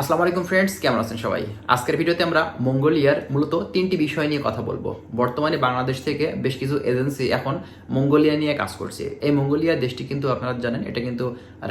আসসালামু আলাইকুম ফ্রেন্ডস কেমন আছেন সবাই? আজকের ভিডিওতে আমরা মঙ্গোলিয়ার মূলত তিনটি বিষয় নিয়ে কথা বলব। বর্তমানে বাংলাদেশ থেকে বেশ কিছু এজেন্সি এখন মঙ্গোলিয়া নিয়ে কাজ করছে। এই মঙ্গোলিয়া দেশটি কিন্তু আপনারা জানেন, এটা কিন্তু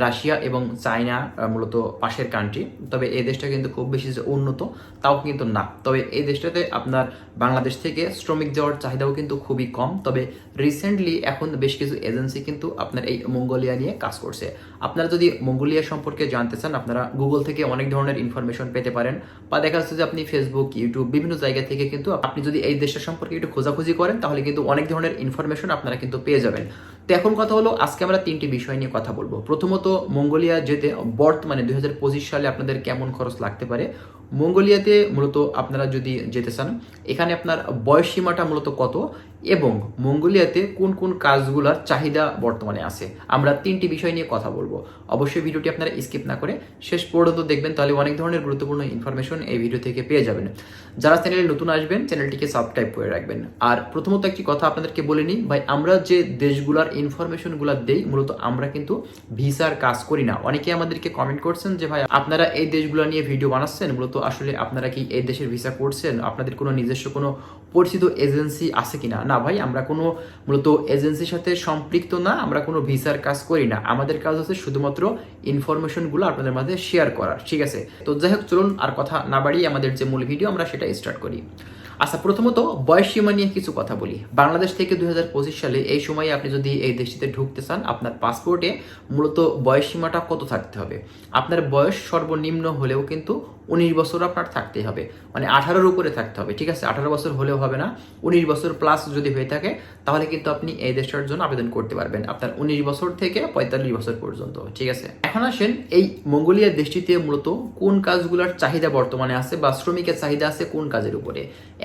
রাশিয়া এবং চায়না মূলত পাশের কান্ট্রি তবে এই দেশটা কিন্তু খুব বেশি যে উন্নত, তাও কিন্তু না। তবে এই দেশটাতে আপনার বাংলাদেশ থেকে শ্রমিক যাওয়ার চাহিদাও কিন্তু খুবই কম। তবে রিসেন্টলি এখন বেশ কিছু এজেন্সি কিন্তু আপনার এই মঙ্গোলিয়া নিয়ে কাজ করছে। আপনারা যদি মঙ্গোলিয়া সম্পর্কে জানতে চান, আপনারা গুগল থেকে অনেক ধরনের ইনফরমেশন পেতে পারেন। বা দেখা যাচ্ছে যে আপনি ফেসবুক ইউটিউব বিভিন্ন জায়গা থেকে কিন্তু আপনি যদি এই দেশটা সম্পর্কে একটু খোঁজাখুঁজি করেন, তাহলে কিন্তু অনেক ধরনের ইনফরমেশন আপনারা কিন্তু পেয়ে যাবেন। তো এখন কথা হলো, আজকে আমরা তিনটি বিষয় নিয়ে কথা বলব। প্রথমত, মঙ্গোলিয়া যেতে বর্তমানে দুই হাজার পঁচিশ সালে আপনাদের কেমন খরচ লাগতে পারে? মঙ্গোলিয়াতে মূলত আপনারা যদি যেতে চান, এখানে আপনার বয়স সীমাটা মূলত কত? এবং মঙ্গোলিয়াতে কোন কোন কাজগুলোর চাহিদা বর্তমানে আছে? আমরা তিনটি বিষয় নিয়ে কথা বলব। অবশ্যই ভিডিওটি আপনারা স্কিপ না করে শেষ পর্যন্ত দেখবেন, তাহলে অনেক ধরনের গুরুত্বপূর্ণ ইনফরমেশন এই ভিডিও থেকে পেয়ে যাবেন। যারা চ্যানেলে নতুন আসবেন চ্যানেলটিকে সাবস্ক্রাইব করে রাখবেন। আর প্রথমত একটি কথা আপনাদেরকে বলে নিই, ভাই, আমরা যে দেশগুলোর ইনফরমেশনগুলো দেই, মূলত আমরা কিন্তু ভিসার কাজ করি না। অনেকে আমাদেরকে কমেন্ট করছেন যে, ভাই, আপনারা এই দেশগুলো নিয়ে ভিডিও বানাচ্ছেন? মূলত আসলে আপনারা কি এই দেশের ভিসা করছেন? আপনাদের কোনো নিজস্ব কোনো পরিচিত এজেন্সি আছে কিনা? না ভাই, আমরা কোনো মূলত এজেন্সির সাথে সম্পৃক্ত না, আমরা কোনো ভিসার কাজ করি না। আমাদের কাজ হচ্ছে শুধুমাত্র ইনফরমেশনগুলো আপনাদের মাঝে শেয়ার করার, ঠিক আছে? তো যাই হোক, চলুন আর কথা না বাড়িয়ে আমাদের যে মূল ভিডিও, আমরা সেটা স্টার্ট করি। আচ্ছা প্রথমত বয়স সীমা নিয়ে কিছু কথা বলি। বাংলাদেশ থেকে দুই হাজার পঁচিশ সালে এই সময়ে আপনি যদি এই দেশটিতে ঢুকতে চান, আপনার পাসপোর্টে মূলত বয়স সীমাটা কত থাকতে হবে? আপনার বয়স সর্বনিম্ন হলেও কিন্তু উনিশ বছর আপনার থাকতে হবে। মানে আঠারোর উপরে থাকতে হবে, ঠিক আছে? আঠারো বছর হলেও হবে না। উনিশ বছর প্লাস যদি হয়ে থাকে, তাহলে কিন্তু আপনি এই দেশটার জন্য আবেদন করতে পারবেন। আপনার উনিশ বছর থেকে পঁয়তাল্লিশ বছর পর্যন্ত, ঠিক আছে? এখন আসেন, এই মঙ্গোলিয়া দেশটিতে মূলত কোন কাজগুলোর চাহিদা বর্তমানে আছে বা শ্রমিকের চাহিদা আছে কোন কাজের উপরে?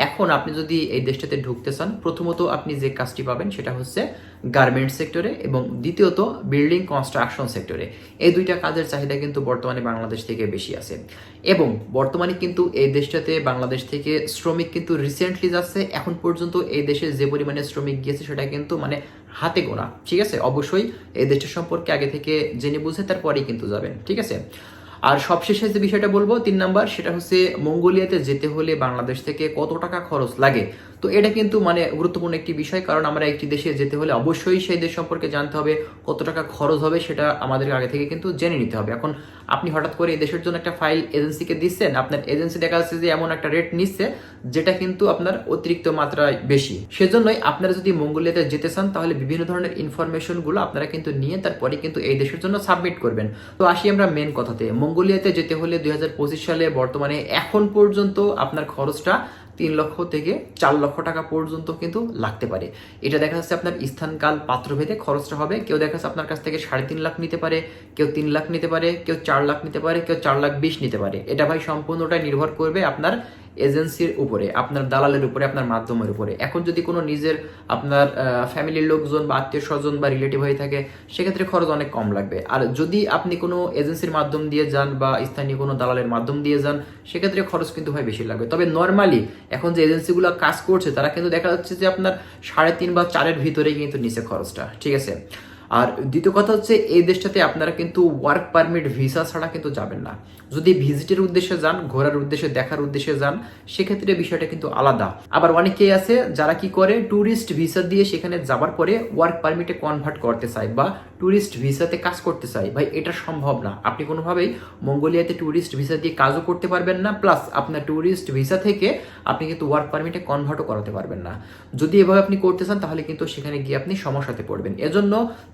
এখন আপনি যদি এই দেশটাতে ঢুকতে চান, প্রথমত আপনি যে কাজটি পাবেন সেটা হচ্ছে গার্মেন্ট সেক্টরে এবং দ্বিতীয়ত বিল্ডিং কনস্ট্রাকশন সেক্টরে এই দুইটা কাজের চাহিদা কিন্তু বর্তমানে বাংলাদেশ থেকে বেশি আছে। এবং বর্তমানে কিন্তু এই দেশটাতে বাংলাদেশ থেকে শ্রমিক কিন্তু রিসেন্টলি যাচ্ছে, এখন পর্যন্ত এই দেশে যে পরিমাণে শ্রমিক গিয়েছে সেটা কিন্তু মানে হাতে গোনা, ঠিক আছে? অবশ্যই এই দেশটা সম্পর্কে আগে থেকে জেনে বুঝে তারপরেই কিন্তু যাবেন, ঠিক আছে? আর সবশেষে যে বিষয়টা বলব, তিন নাম্বার, সেটা হচ্ছে মঙ্গোলিয়াতে যেতে হলে বাংলাদেশ থেকে কত টাকা খরচ লাগে? তো এটা কিন্তু মানে গুরুত্বপূর্ণ একটি বিষয়, কারণ আমরা একটি দেশে যেতে হলে অবশ্যই সেই দেশ সম্পর্কে জানতে হবে, কত টাকা খরচ হবে সেটা আমাদের আগে থেকে কিন্তু জেনে নিতে হবে। এখন আপনি হঠাৎ করে এই দেশের জন্য একটা ফাইল এজেন্সিকে দিচ্ছেন, আপনার এজেন্সি দেখা যাচ্ছে যে এমন একটা রেট নিচ্ছে, যেটা কিন্তু আপনার অতিরিক্ত মাত্রায় বেশি। সেজন্যই আপনারা যদি মঙ্গোলিয়াতে যেতে চান, তাহলে বিভিন্ন ধরনের ইনফরমেশনগুলো আপনারা কিন্তু নিয়ে তারপরে কিন্তু এই দেশের জন্য সাবমিট করবেন। তো আসি আমরা মেন কথাতে। মঙ্গোলিয়াতে যেতে হলে দুই হাজার পঁচিশ সালে বর্তমানে এখন পর্যন্ত আপনার খরচটা তিন লক্ষ থেকে চার লক্ষ টাকা পর্যন্ত কিন্তু লাগতে পারে। এটা দেখা যাচ্ছে আপনার স্থানকাল পাত্রভেদে খরচটা হবে। কেউ দেখা যাচ্ছে আপনার কাছ থেকে সাড়ে তিন লাখ নিতে পারে, কেউ তিন লাখ নিতে পারে, কেউ চার লাখ নিতে পারে, কেউ চার লাখ বিশ নিতে পারে। এটা ভাই সম্পূর্ণটাই নির্ভর করবে আপনার এজেন্সির উপরে, আপনার দালালের উপরে, আপনার মাধ্যমের উপরে। এখন যদি কোনো নিজের, আপনার ফ্যামিলির লোকজন বা আত্মীয় স্বজন বা রিলেটিভ হয়ে থাকে, সেক্ষেত্রে খরচ অনেক কম লাগবে। আর যদি আপনি কোনো এজেন্সির মাধ্যম দিয়ে যান বা স্থানীয় কোনো দালালের মাধ্যম দিয়ে যান, সেক্ষেত্রে খরচ কিন্তু ভাই বেশি লাগবে। তবে নর্মালি এখন যে এজেন্সিগুলো কাজ করছে, তারা কিন্তু দেখা যাচ্ছে যে আপনার সাড়ে তিন বা চারের ভিতরেই কিন্তু নিচে খরচটা, ঠিক আছে? আর দ্বিতীয় কথা হচ্ছে, এই দেশটাতে আপনারা কিন্তু ওয়ার্ক পারমিট ভিসা ছাড়া কিন্তু যাবেন না। যদি ভিজিটের উদ্দেশ্যে যান, ঘোরার উদ্দেশ্যে, দেখার উদ্দেশ্যে যান, সেক্ষেত্রে বিষয়টা কিন্তু আলাদা। আবার অনেকেই আছে যারা কি করে ট্যুরিস্ট ভিসা দিয়ে সেখানে যাবার পরে ওয়ার্ক পারমিটে কনভার্ট করতে চায় বা ট্যুরিস্ট ভিসাতে কাজ করতে চায়। ভাই, এটা সম্ভব না। আপনি কোনোভাবেই মঙ্গোলিয়াতে ট্যুরিস্ট ভিসা দিয়ে কাজও করতে পারবেন না প্লাস আপনার ট্যুরিস্ট ভিসা থেকে আপনি কিন্তু ওয়ার্ক পারমিটে কনভার্টও করাতে পারবেন না। যদি এভাবে আপনি করতে চান, তাহলে কিন্তু সেখানে গিয়ে আপনি সমস্যাতে পড়বেন। এজন্য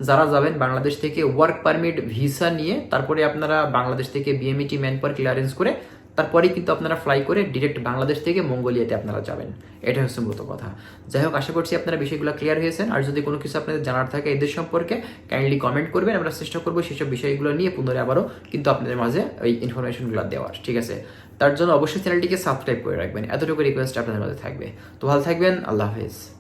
যারা যাবেন বাংলাদেশ থেকে ওয়ার্ক পারমিট ভিসা নিয়ে, তারপরে আপনারা বাংলাদেশ থেকে বিএমইটি ম্যান পাওয়ার ক্লিয়ারেন্স করে তারপরে কিন্তু আপনারা ফ্লাই করে ডিরেক্ট বাংলাদেশ থেকে মঙ্গোলিয়াতে আপনারা যাবেন। এটা হচ্ছে মূলত কথা। যাই হোক, আশা করছি আপনারা বিষয়গুলো ক্লিয়ার হয়েছেন। আর যদি কোনো কিছু আপনাদের জানার থাকে এদের সম্পর্কে কাইন্ডলি কমেন্ট করবেন। আমরা চেষ্টা করব সেসব বিষয়গুলো নিয়ে পুনরায় আবারও কিন্তু আপনাদের মাঝে ওই ইনফরমেশনগুলো দেওয়ার, ঠিক আছে? তার জন্য অবশ্যই চ্যানেলটিকে সাবস্ক্রাইব করে রাখবেন। এতটুকু রিকোয়েস্ট আপনাদের মাঝে থাকবে। তো ভালো থাকবেন, আল্লাহ হাফেজ।